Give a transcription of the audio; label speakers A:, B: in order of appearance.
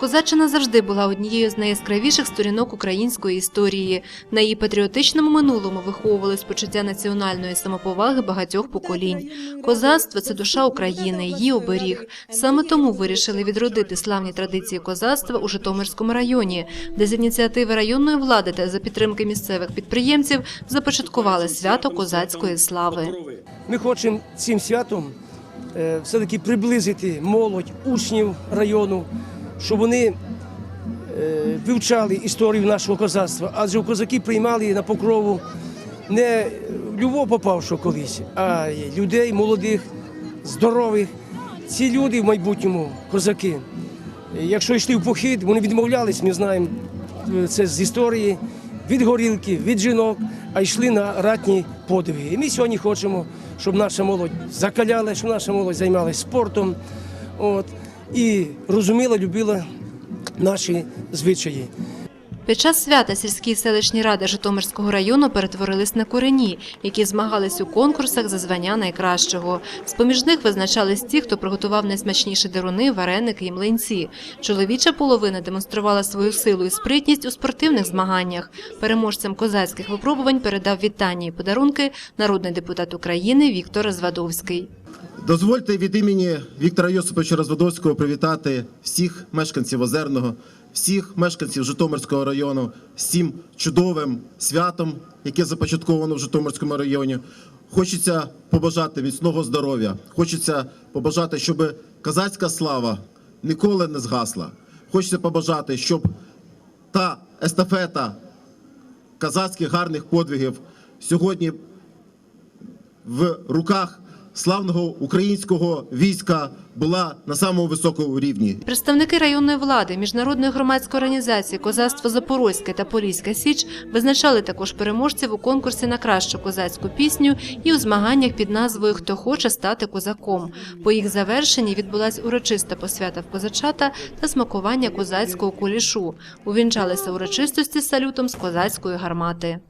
A: Козаччина завжди була однією з найяскравіших сторінок української історії. На її патріотичному минулому виховувалось почуття національної самоповаги багатьох поколінь. Козацтво це душа України, її оберіг. Саме тому вирішили відродити славні традиції козацтва у Житомирському районі, де з ініціативи районної влади та за підтримки місцевих підприємців започаткували свято козацької слави.
B: Ми хочемо цим святом е, все-таки приблизити молодь, учнів району, щоб вони е, вивчали історію нашого козацтва. Адже козаки приймали на покрову не любого попавшого колись, а людей молодих, здорових. Ці люди в майбутньому козаки. Якщо йшли в похід, вони відмовлялись, ми знаємо е, це з історії, від горілки, від жінок, а йшли на ратні подвиги. І ми сьогодні хочемо, щоб наша молодь закаляла, щоб наша молодь займалася спортом от, і розуміла, любила наші звичаї.
A: Під час свята сільські селищні ради Житомирського району перетворились на корені, які змагались у конкурсах за звання найкращого. З поміж них визначались ті, хто приготував найсмачніші деруни, вареники і млинці. Чоловіча половина демонструвала свою силу і спритність у спортивних змаганнях. Переможцям козацьких випробувань передав вітання і подарунки народний депутат України Віктор Звадовський.
C: Дозвольте від імені Віктора Йосиповича Розводовського привітати всіх мешканців Озерного, всіх мешканців Житомирського району з цим чудовим святом, яке започатковано в Житомирському районі. Хочеться побажати міцного здоров'я, хочеться побажати, щоб козацька слава ніколи не згасла. Хочеться побажати, щоб та естафета козацьких гарних подвигів сьогодні в руках славного українського війська була на самому високому рівні.
A: Представники районної влади, міжнародної громадської організації Козацтво Запорозьке та Поліська Січ визначали також переможців у конкурсі на кращу козацьку пісню і у змаганнях під назвою Хто хоче стати козаком. По їх завершенні відбулась урочиста посвята в козачата та смакування козацького кулішу. Увінчалися урочистості салютом з козацької гармати.